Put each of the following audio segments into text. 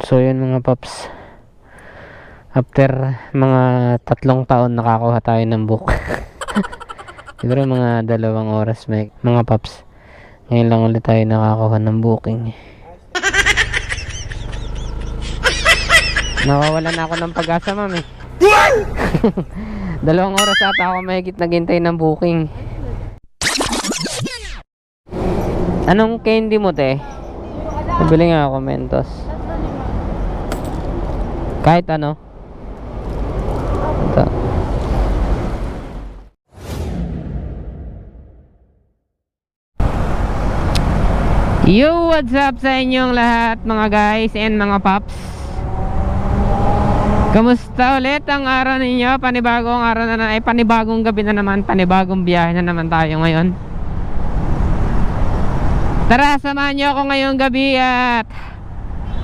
So yun mga paps. After mga tatlong taon nakakuha tayo ng book. Siguro mga dalawang oras may mga paps. Ngayon lang ulit tayo nakakuha ng booking. Nawawalan na ako ng pag-asa, ma'am eh. Dalawang oras ata ako mahigit naghintay ng booking. Anong candy mo, te? Nabili nga ako, Mentos. Kahit ano. Ito. Yo, what's up sa inyong lahat mga guys and mga paps? Kamusta ulit ang araw ninyo? Panibagong araw na ay panibagong gabi na naman, panibagong biyahe na naman tayo ngayon. Tara, samahan nyo ako ngayong gabi at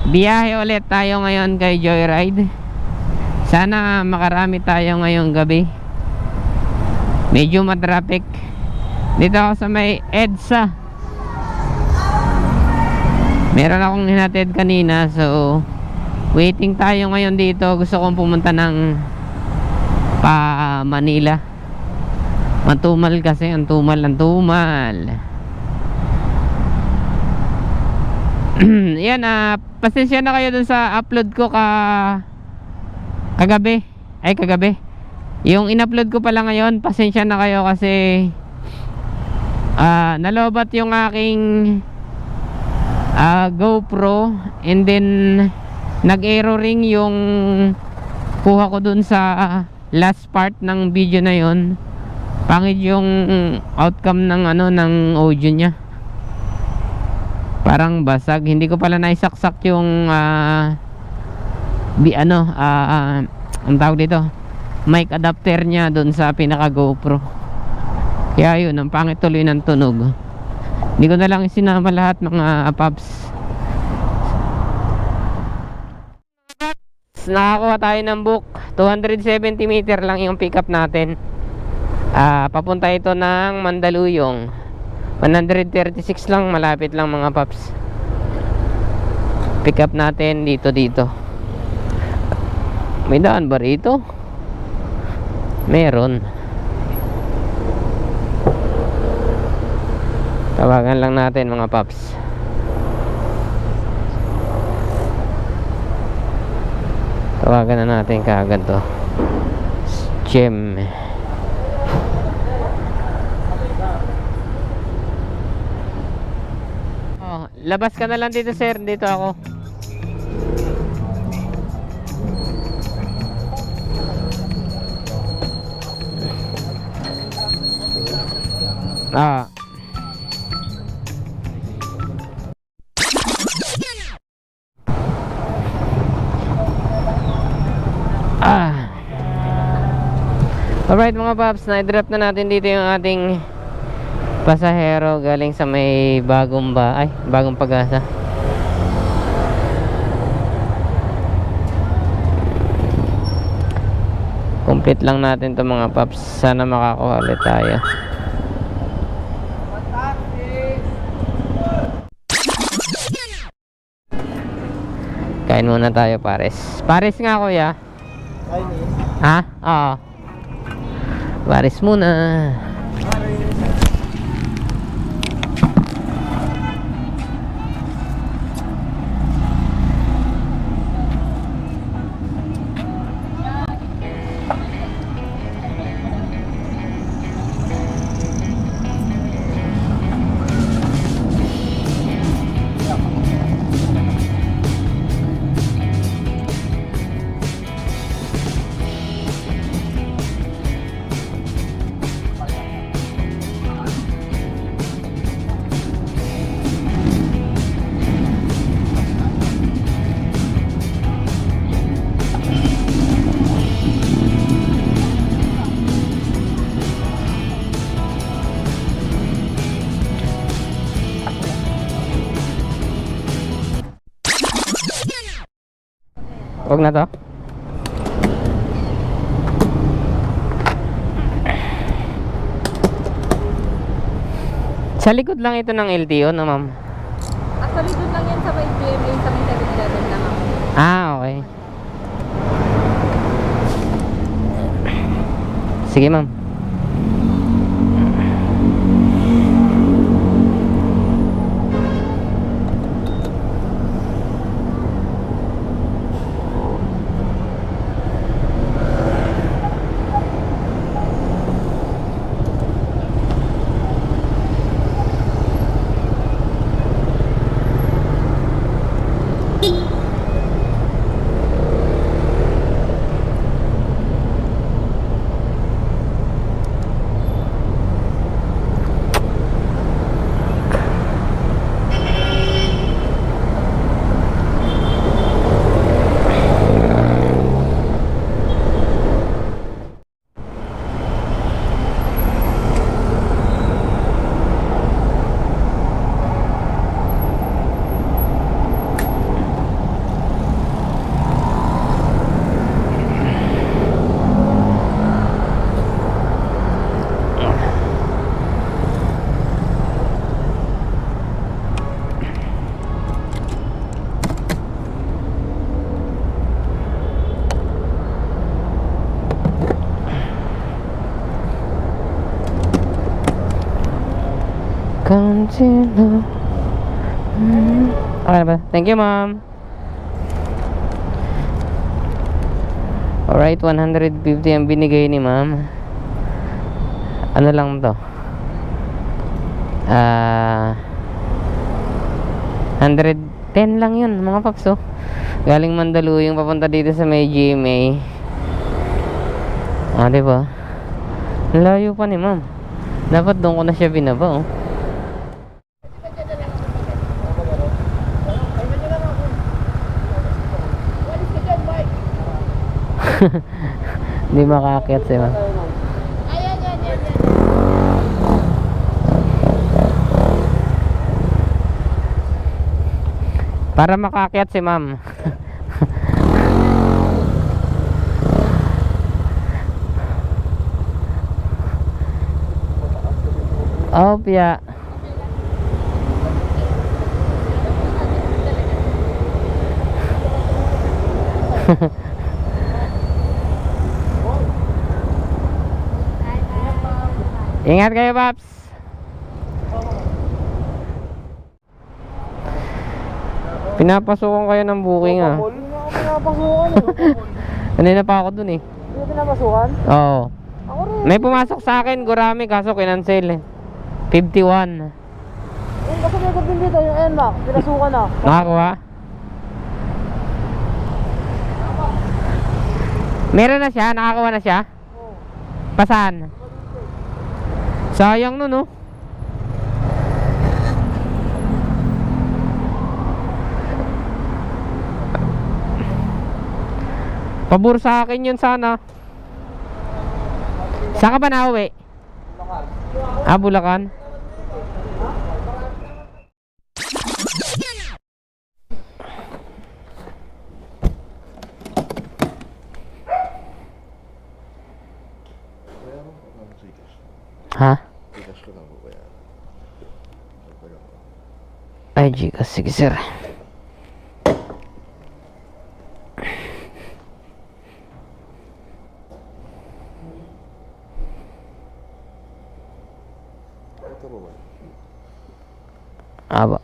biyahe ulit tayo ngayon kay Joyride. Sana makarami tayo ngayong gabi. Medyo matraffic. Dito ako sa may EDSA. Meron akong hinatid kanina so waiting tayo ngayon dito. Gusto kong pumunta ng pa Manila. Matumal kasi, ang tumal, ang tumal. yan ah pasensya na kayo dun sa upload ko ka kagabi. Ay kagabi. Yung in-upload ko pala ngayon pasensya na kayo kasi ah nalobat yung aking ah, GoPro and then nag-error ring yung kuha ko dun sa last part ng video na yon pangit yung outcome ng ano ng audio niya parang basag. Hindi ko pala naisaksak yung ah bi ano ah ang tawag dito? Mic adapter niya doon sa pinaka GoPro kaya yun ang pangit tuloy ng tunog. Hindi ko na lang isinama lahat mga paps. Nakakuha tayo ng book. 270 meter lang yung pick up natin. Ah papunta ito ng Mandaluyong 136 lang malapit lang mga paps. Pick up natin dito dito. May daan ba rito? Meron. Tawagan lang natin mga paps. Tawagan na natin kaagad to. Gem Oh, labas ka na lang dito sir, dito ako. Ah. Ah. Alright mga paps, na-drop na natin dito yung ating pasahero galing sa may bagong ba ay bagong pag-asa. Complete lang natin to mga paps. Sana makakuha ulit tayo. Kain muna tayo pares. Pares nga kuya. Ha? oo. Pares muna Tugtog na to. Sa likod lang ito ng LTO na ma'am. Ah, sa likod lang yan sa may BMA sa may 7-Eleven na ma'am. Ah, okay. Sige ma'am. Continue. Okay na ba? Thank you, ma'am. Alright, 150 ang binigay ni ma'am. Ano lang to? Ah... 110 lang yun, mga paps, oh. Galing Mandaluyong papunta dito sa may GMA. Ah, di ba? Ang Layo pa ni ma'am. Dapat doon ko na siya binaba, oh. Hindi makaakyat si ma'am. Para makaakyat si ma'am. Opya. Ingat kayo, Paps. Pinapasukan kayo ng booking ah. Hindi ako pinapasukan eh. Kanina pa ako dun eh. Hindi ka pinapasukan? Oo. Ako rin. May pumasok sa akin, gurami, kaso kinansel eh. 51. Yung kasabay din dito, yung NMAX, pinasukan na. Nakakuha? Meron na siya? Nakakuha na siya? Oo. Pasan? Sayang nun oh. Pabor sa akin yun sana. Saan ka ba nauwi? Ah, Bulacan? Ha? Tigas ko lang po kaya. Ay, Gcash. Sige, sir. Ito po ba? Aba.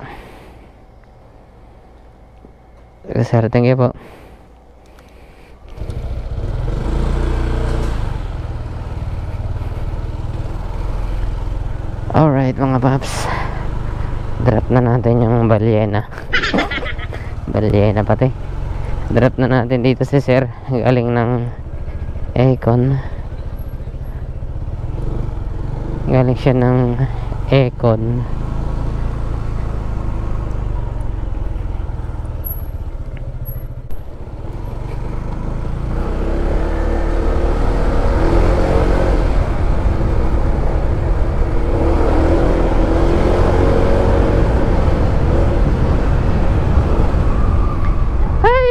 Sige, sir. Thank you po. Alright, mga paps. Na natin yung balyena. balyena pati. Drop na natin dito si sir. Galing ng Econ. Galing siya ng Econ.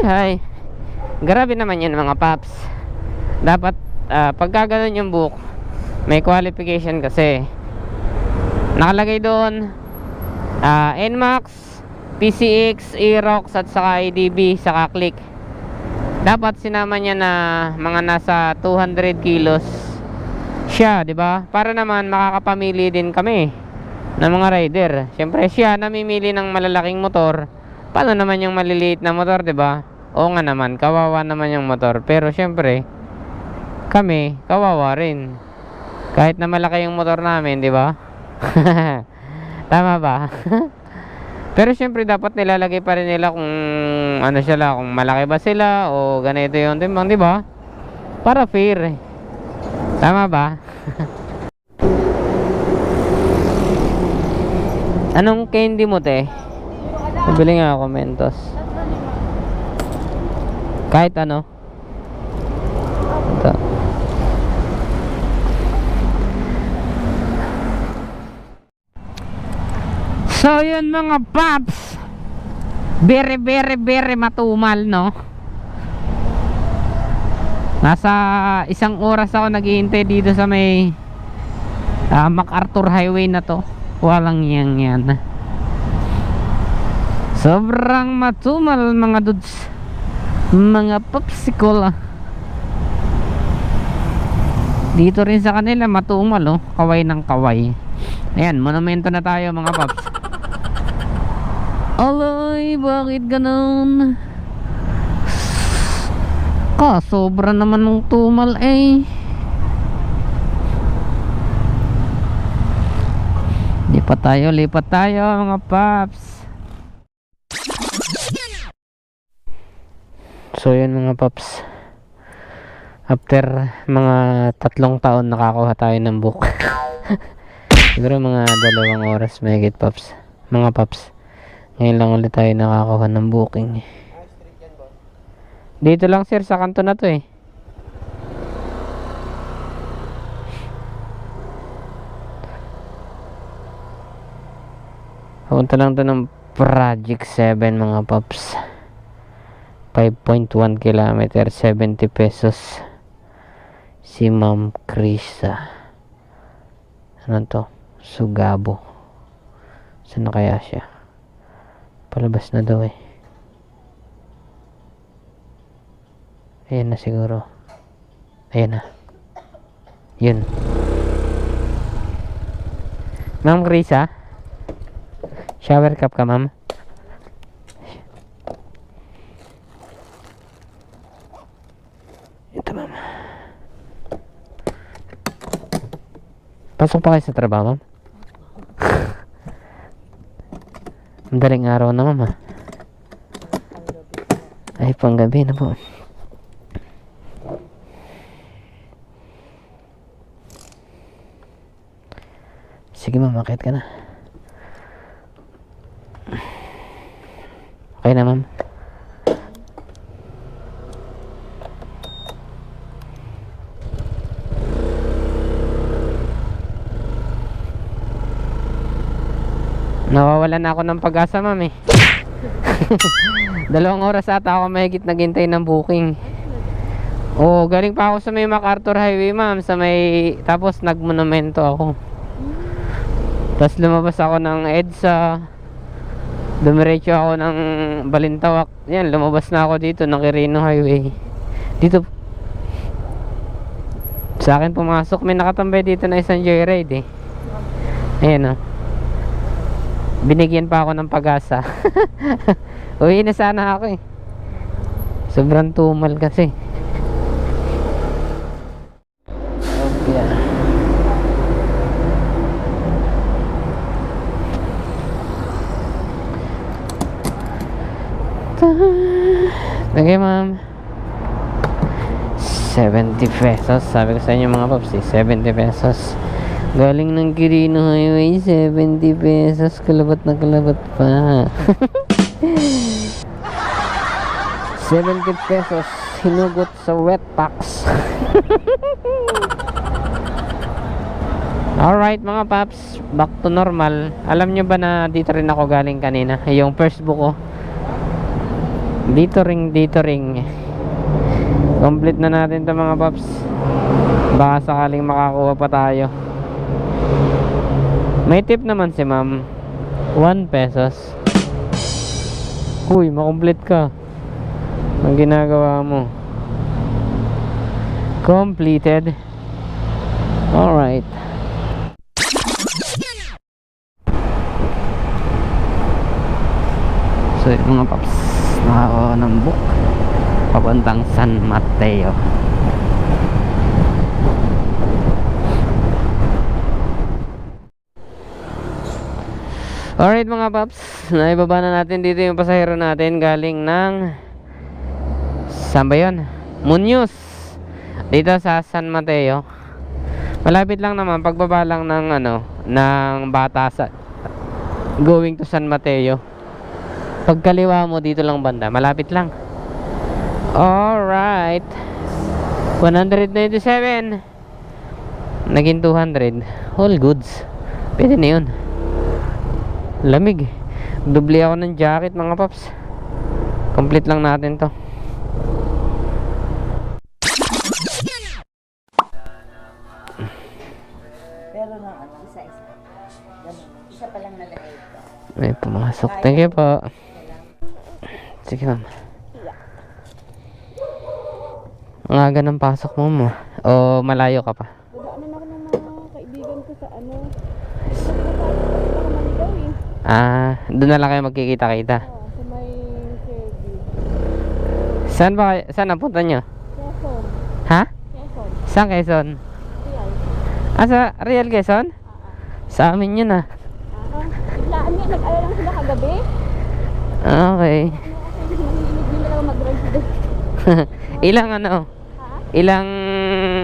Hi. Grabe naman yan mga paps. Dapat ah, pagka ganun yung book, may qualification kasi. Nakalagay doon ah, NMAX, PCX, Aerox at saka ADB saka click. Dapat sinama niya na mga nasa 200 kilos siya, 'di ba? Para naman makakapamili din kami ng mga rider. Siyempre siya namimili ng malalaking motor. Paano naman yung maliliit na motor, 'di ba? Oo nga naman, kawawa naman yung motor. Pero siyempre, kami, kawawa rin. Kahit na malaki yung motor namin, 'di ba? Tama ba? Pero siyempre dapat nilalagay pa rin nila kung ano sila, kung malaki ba sila o ganito yung timbang, 'di ba? Para fair. Tama ba? Anong candy mo, te? Nabili nga ako Mentos. Kahit ano. Ito. So yun mga paps Very very very matumal no Nasa isang oras ako naghihintay dito sa may ah, MacArthur Highway na to Walang yang yan Sobrang matumal mga dudes Mga popsicle Dito rin sa kanila matumal oh Kaway ng kaway Ayan, monumento na tayo mga paps Aloy, bakit ganon? Ka, sobra naman ng tumal eh. Lipat tayo, lipat tayo mga paps. So yun mga paps. After mga tatlong taon nakakuha tayo ng book. Siguro mga dalawang oras may paps. Mga paps. Ngayon lang ulit tayo nakakakuha ng booking. Dito lang sir, sa kanto na to eh. Punta lang to ng Project 7 mga paps. 5.1 kilometer, 70 pesos. Si Ma'am Krisa. Ano to? Sugabo. Saan na kaya siya? Palabas na daw eh. Ayan na siguro. Ayan na. Yun. Ma'am Krisa? Shower cup ka, ma'am? Ma'am. Pasok pa kayo sa trabaho, ma'am? Madaling araw na, ma'am, ah. Ay, panggabi na po. Sige ma'am, makit ka na. Okay na ma'am. Nawawalan na ako ng pag-asa ma'am eh. Dalawang oras ata ako mahigit naghintay ng booking. Oo, galing pa ako sa may MacArthur Highway ma'am, sa may tapos nagmonumento ako. Tapos lumabas ako ng EDSA. Dumiretso ako ng Balintawak. Yan, lumabas na ako dito ng Quirino Highway. Dito. Sa akin pumasok, may nakatambay dito na isang joyride eh. Ayan oh. Binigyan pa ako ng pag-asa. Uwi na sana ako eh. Sobrang tumal kasi. Okay. You, ma'am. 70 pesos. Sabi ko sa inyo mga paps, eh, 70 pesos. Galing ng Quirino Highway, 70 pesos. Kalabat na kalabat pa. 70 pesos. Hinugot sa wet packs. Alright mga paps, back to normal. Alam nyo ba na dito rin ako galing kanina? Yung first book ko. Dito ring, dito ring. Complete na natin to mga paps. Baka sakaling makakuha pa tayo. May tip naman si ma'am. 1 pesos. Uy, makomplete ka. Ang ginagawa mo. Completed. Alright. So mga paps, nakakawa ng book papuntang San Mateo. Alright mga paps, naibaba na natin dito yung pasahero natin galing ng Saan ba yun? Munyos Dito sa San Mateo Malapit lang naman pagbaba lang ng ano ng Batasan going to San Mateo. Pagkaliwa mo dito lang banda, malapit lang. Alright. 197. Naging 200. All goods. Pwede na yun. Lamig. Dubli ako ng jacket mga paps. Complete lang natin to. Pero na ano, isa-isa. Ganun. Isa pa lang nalagay ko. May pumasok. Thank you po. Sige ma'am. Ang aga ng pasok mo mo. O malayo ka pa? Dadaanan ako ng mga kaibigan ko sa ano. Kasi nakapasok ako ng Manigaw eh. Ah, doon na lang kayo magkikita-kita. Ah, sa may Kirby. Saan ba kayo? Saan napunta nyo? Quezon. Ha? Quezon. Saan Quezon? Real. Ah, sa Real Quezon? Ah, Sa amin yun ah. ah. Ah, biglaan nga. Nag-alala lang sila kagabi. Ah, Okay. Ano ilang ano? Ha? Ilang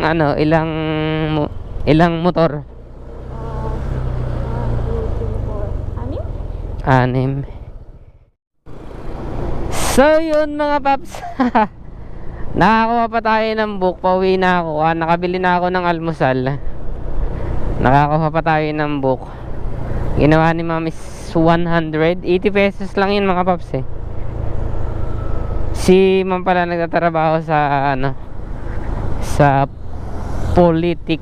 ano? Ilang ilang motor? Ah, ah, two, three, four. Anim? Anim. So yun mga paps. Nakakuha pa tayo ng book. Pauwi na ako. Ah, nakabili na ako ng almusal. Nakakuha pa tayo ng book. Ginawa ni mami is 100. 80 pesos lang yun mga paps eh. Si ma'am pala nagtatrabaho sa ano sa politik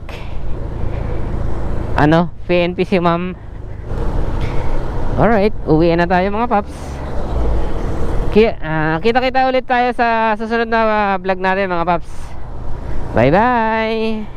ano PNP si ma'am Alright, uwi na tayo mga paps. Ah, kita-kita ulit tayo sa susunod na ah, vlog natin mga paps. Bye-bye!